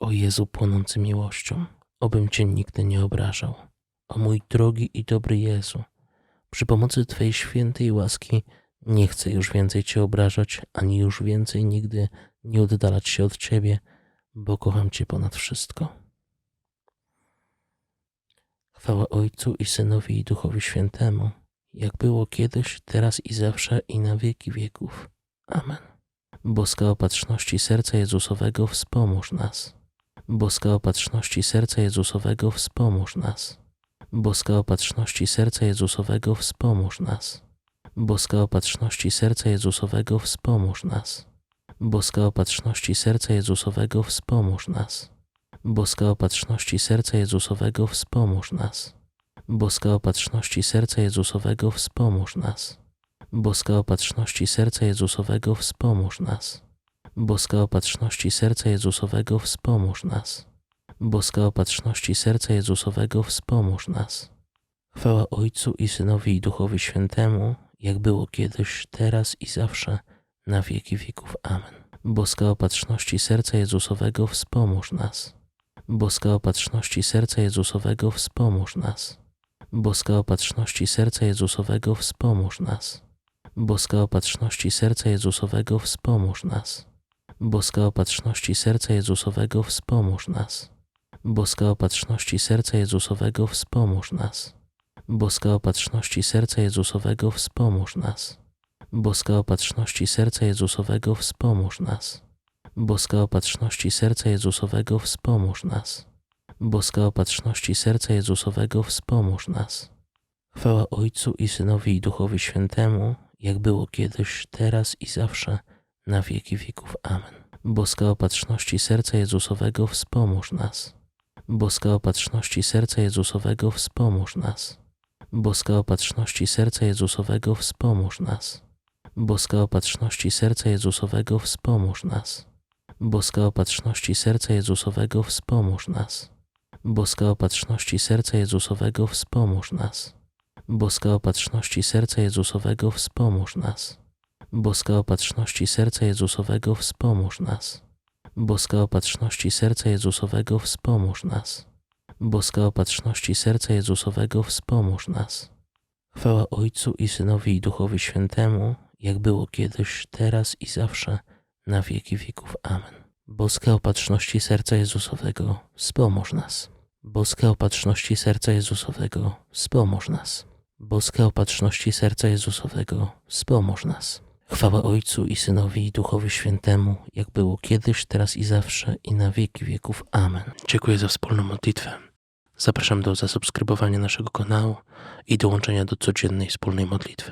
O Jezu płonący miłością, obym Cię nigdy nie obrażał. O mój drogi i dobry Jezu, przy pomocy Twojej świętej łaski nie chcę już więcej Cię obrażać, ani już więcej nigdy nie oddalać się od Ciebie, bo kocham Cię ponad wszystko. Chwała Ojcu i Synowi i Duchowi Świętemu, jak było kiedyś, teraz i zawsze i na wieki wieków. Amen. Boska opatrzności serca Jezusowego wspomóż nas. Boska opatrzności serca Jezusowego wspomóż nas. Boska opatrzności serca Jezusowego wspomóż nas. Boska opatrzności serca Jezusowego wspomóż nas. Boska opatrzności serca Jezusowego wspomóż nas. Boska opatrzności serca Jezusowego wspomóż nas. Boska opatrzności serca Jezusowego wspomóż nas. Boska opatrzności serca Jezusowego wspomóż nas. Boska opatrzności serca Jezusowego wspomóż nas. Boska opatrzności serca Jezusowego wspomóż nas. Chwała Ojcu i Synowi i Duchowi Świętemu, jak było kiedyś, teraz i zawsze, na wieki wieków. Amen. Boska opatrzności serca Jezusowego wspomóż nas. Boska opatrzności serca Jezusowego wspomóż nas. Boska opatrzności serca Jezusowego wspomóż nas. Boska opatrzności serca Jezusowego wspomóż nas. Boska opatrzności serca Jezusowego wspomóż nas. Boska opatrzności serca Jezusowego wspomóż nas. Boska opatrzności serca Jezusowego wspomóż nas. Boska opatrzności serca Jezusowego wspomóż nas. Boska opatrzności serca Jezusowego wspomóż nas. Boska opatrzności serca Jezusowego wspomóż nas. Chwała Ojcu i Synowi i Duchowi Świętemu, jak było kiedyś, teraz i zawsze, na wieki wieków. Amen. Boska opatrzności serca Jezusowego wspomóż nas. Boska opatrzności serca Jezusowego wspomóż nas. Boska opatrzności serca Jezusowego wspomóż nas. Boska opatrzności serca Jezusowego wspomóż nas. Boska opatrzności serca Jezusowego wspomóż nas. Boska opatrzności serca Jezusowego wspomóż nas. Boska opatrzności serca Jezusowego wspomóż nas. Boska opatrzności serca Jezusowego wspomóż nas. Boska opatrzności serca Jezusowego wspomóż nas. Boska opatrzności serca Jezusowego wspomóż nas. Chwała Ojcu i Synowi i Duchowi Świętemu, jak było kiedyś, teraz i zawsze, na wieki wieków. Amen. Boska opatrzności serca Jezusowego, wspomóż nas. Boska opatrzności serca Jezusowego, wspomóż nas. Boska opatrzności serca Jezusowego, wspomóż nas. Chwała Ojcu i Synowi i Duchowi Świętemu, jak było kiedyś, teraz i zawsze i na wieki wieków. Amen. Dziękuję za wspólną modlitwę. Zapraszam do zasubskrybowania naszego kanału i dołączenia do codziennej wspólnej modlitwy.